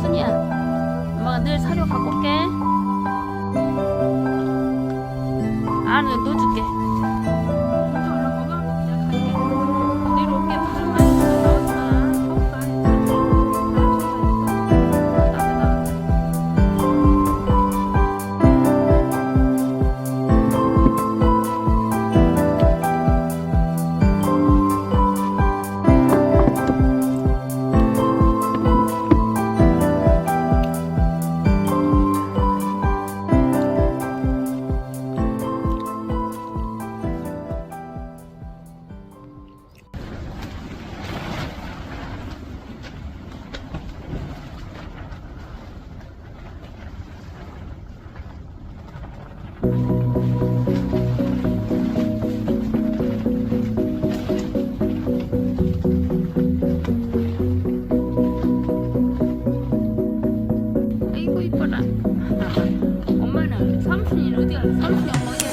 순이야 엄마가 늘 사료 갖고 올게. 아 내가 넣어줄게 엄마는 삼순이는 어디 갔어 삼순이